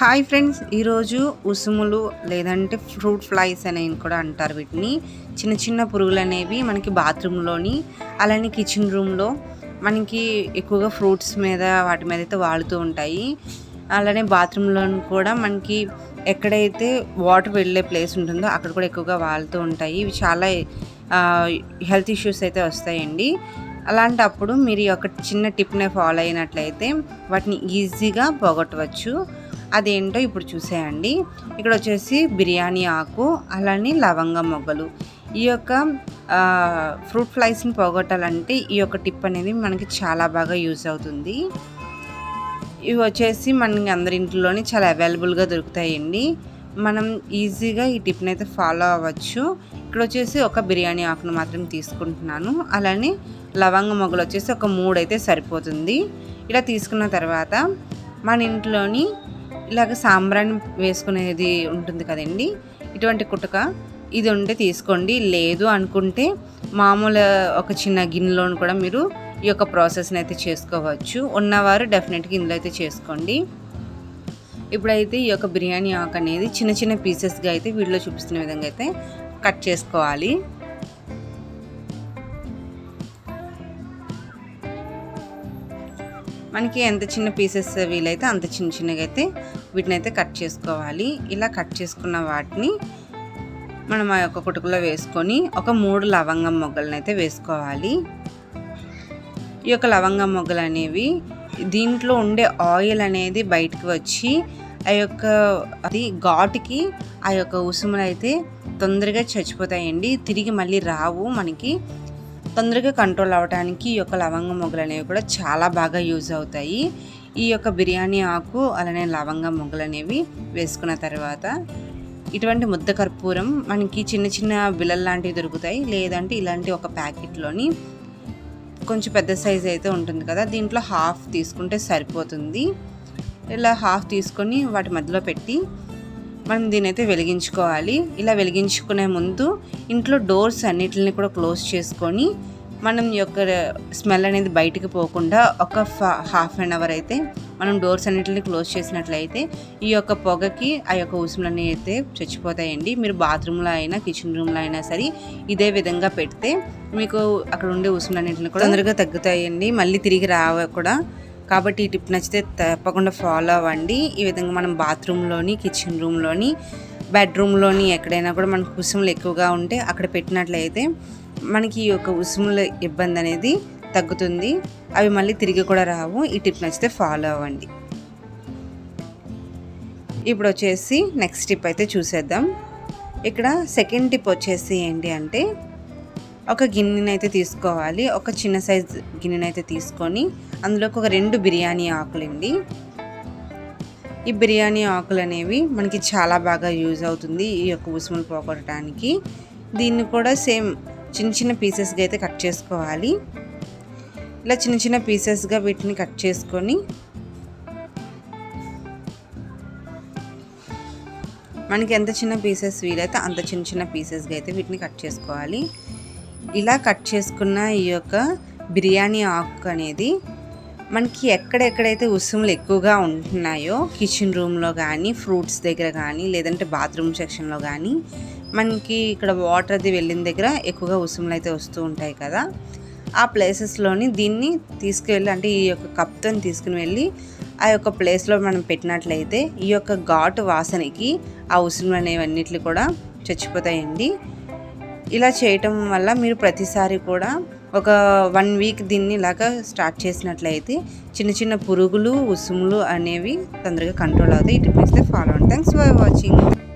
Hi friends ఈరోజు ఉసుములు లేదంటే fruit flies అనేవి కూడా అంటారు వీటిని. చిన్న చిన్న పురుగులు అనేవి మనకి బాత్రూంలోని అలానే కిచెన్ రూమ్లో మనకి ఎక్కువగా ఫ్రూట్స్ మీద వాటి మీద అయితే వాడుతూ ఉంటాయి. అలానే బాత్రూంలో కూడా మనకి ఎక్కడైతే వాటర్ వెళ్ళే ప్లేస్ ఉంటుందో అక్కడ కూడా ఎక్కువగా వాడుతూ ఉంటాయి. ఇవి చాలా హెల్త్ ఇష్యూస్ అయితే వస్తాయండి. అలాంటప్పుడు మీరు ఒక చిన్న టిప్నే ఫాలో అయినట్లయితే వాటిని ఈజీగా పోగొట్టవచ్చు. అదేంటో ఇప్పుడు చూసేయండి. ఇక్కడ వచ్చేసి బిర్యానీ ఆకు అలానే లవంగం మొగ్గలు. ఈ యొక్క ఫ్రూట్ ఫ్లైస్ని పోగొట్టాలంటే ఈ యొక్క టిప్ అనేది మనకి చాలా బాగా యూజ్ అవుతుంది. ఇవి వచ్చేసి మనకి అందరి ఇంట్లోనే చాలా అవైలబుల్గా దొరుకుతాయండి. మనం ఈజీగా ఈ టిప్ని అయితే ఫాలో అవ్వచ్చు. ఇక్కడ వచ్చేసి ఒక బిర్యానీ ఆకును మాత్రం తీసుకుంటున్నాను. అలానే లవంగ మొగ్గలు వచ్చేసి ఒక మూడు అయితే సరిపోతుంది. ఇలా తీసుకున్న తర్వాత మన ఇంట్లోని ఇలాగ సాంబ్రాణి వేసుకునేది ఉంటుంది కదండి. ఇటువంటి కుటక ఇది ఉంటే తీసుకోండి. లేదు అనుకుంటే మామూలు ఒక చిన్న గిన్నెలోని కూడా మీరు ఈ యొక్క ప్రాసెస్ని అయితే చేసుకోవచ్చు. ఉన్నవారు డెఫినెట్గా ఇందులో అయితే చేసుకోండి. ఇప్పుడైతే ఈ యొక్క బిర్యానీ ఆకు అనేది చిన్న చిన్న పీసెస్గా అయితే వీడియోలో చూపిస్తున్న విధంగా అయితే కట్ చేసుకోవాలి. మనకి ఎంత చిన్న పీసెస్ వీలైతే అంత చిన్న చిన్నగా అయితే వీటిని అయితే కట్ చేసుకోవాలి. ఇలా కట్ చేసుకున్న వాటిని మనం ఆ యొక్క కుటుకులో వేసుకొని ఒక మూడు లవంగం మొగ్గలను అయితే వేసుకోవాలి. ఈ యొక్క లవంగం మొగ్గలు అనేవి దీంట్లో ఉండే ఆయిల్ అనేది బయటకు వచ్చి ఆ యొక్క అది ఘాటుకి ఆ యొక్క ఉసుములు అయితే తొందరగా చచ్చిపోతాయండి. తిరిగి మళ్ళీ రావు మనకి. తొందరగా కంట్రోల్ అవ్వడానికి ఈ యొక్క లవంగ మొగ్గలు అనేవి కూడా చాలా బాగా యూజ్ అవుతాయి. ఈ యొక్క బిర్యానీ ఆకు అలానే లవంగ మొగ్గలు అనేవి వేసుకున్న తర్వాత ఇటువంటి ముద్ద కర్పూరం మనకి చిన్న చిన్న బిల్లలు లాంటివి దొరుకుతాయి. లేదంటే ఇలాంటి ఒక ప్యాకెట్లోని కొంచెం పెద్ద సైజ్ అయితే ఉంటుంది కదా దీంట్లో హాఫ్ తీసుకుంటే సరిపోతుంది. ఇలా హాఫ్ తీసుకొని వాటి మధ్యలో పెట్టి మనం దీని అయితే వెలిగించుకోవాలి. ఇలా వెలిగించుకునే ముందు ఇంట్లో డోర్స్ అన్నిటిని కూడా క్లోజ్ చేసుకొని మనం యొక్క స్మెల్ అనేది బయటికి పోకుండా ఒక హాఫ్ అన్ అవర్ అయితే మనం డోర్స్ అన్నిటిని క్లోజ్ చేసినట్లయితే ఈ యొక్క పొగకి ఆ యొక్క ఉసుములన్నీ అయితే చచ్చిపోతాయండి. మీరు బాత్రూంలో అయినా కిచెన్ రూమ్లో అయినా సరే ఇదే విధంగా పెడితే మీకు అక్కడ ఉండే ఉసుములన్నింటిని కూడా తొందరగా తగ్గుతాయండి. మళ్ళీ తిరిగి రావ కూడా కాబట్టి ఈ టిప్ నచ్చితే తప్పకుండా ఫాలో అవ్వండి. ఈ విధంగా మనం బాత్రూంలోని కిచెన్ రూమ్లోని బెడ్రూమ్లోని ఎక్కడైనా కూడా మనకు ఉసుములు ఎక్కువగా ఉంటే అక్కడ పెట్టినట్లయితే మనకి ఈ యొక్క ఉసుముల ఇబ్బంది అనేది తగ్గుతుంది. అవి మళ్ళీ తిరిగి కూడా రావు. ఈ టిప్ నచ్చితే ఫాలో అవ్వండి. ఇప్పుడు వచ్చేసి నెక్స్ట్ టిప్ అయితే చూసేద్దాం. ఇక్కడ సెకండ్ టిప్ వచ్చేసి ఏంటి అంటే ఒక గిన్నెనైతే తీసుకోవాలి. ఒక చిన్న సైజ్ గిన్నెనైతే తీసుకొని అందులోకి ఒక రెండు బిర్యానీ ఆకులండి. ఈ బిర్యానీ ఆకులు అనేవి మనకి చాలా బాగా యూజ్ అవుతుంది ఈ యొక్క ఉసుములు పోగొట్టడానికి. దీన్ని కూడా సేమ్ చిన్న చిన్న పీసెస్గా అయితే కట్ చేసుకోవాలి. ఇలా చిన్న చిన్న పీసెస్గా వీటిని కట్ చేసుకొని మనకి ఎంత చిన్న పీసెస్ వీలైతే అంత చిన్న చిన్న పీసెస్గా అయితే వీటిని కట్ చేసుకోవాలి. ఇలా కట్ చేసుకున్న ఈ యొక్క బిర్యానీ ఆకు అనేది మనకి ఎక్కడెక్కడైతే ఉసుములు ఎక్కువగా ఉంటున్నాయో కిచెన్ రూమ్లో కానీ ఫ్రూట్స్ దగ్గర కానీ లేదంటే బాత్రూమ్ సెక్షన్లో కానీ మనకి ఇక్కడ వాటర్ అది వెళ్ళిన దగ్గర ఎక్కువగా ఉసుములు అయితే వస్తూ ఉంటాయి కదా. ఆ ప్లేసెస్లోని దీన్ని తీసుకువెళ్ళి అంటే ఈ యొక్క కప్తో తీసుకుని వెళ్ళి ఆ యొక్క ప్లేస్లో మనం పెట్టినట్లయితే ఈ యొక్క ఘాటు వాసనకి ఆ ఉసుములు అనేవన్నిటిని కూడా చచ్చిపోతాయండి. ఇలా చేయటం వల్ల మీరు ప్రతిసారి కూడా ఒక వన్ వీక్ దీన్ని ఇలాగా స్టార్ట్ చేసినట్లయితే చిన్న చిన్న పురుగులు ఉసుములు అనేవి తొందరగా కంట్రోల్ అవుతాయి. ఇటు ఫాలో అండి థ్యాంక్స్ ఫర్ వాచింగ్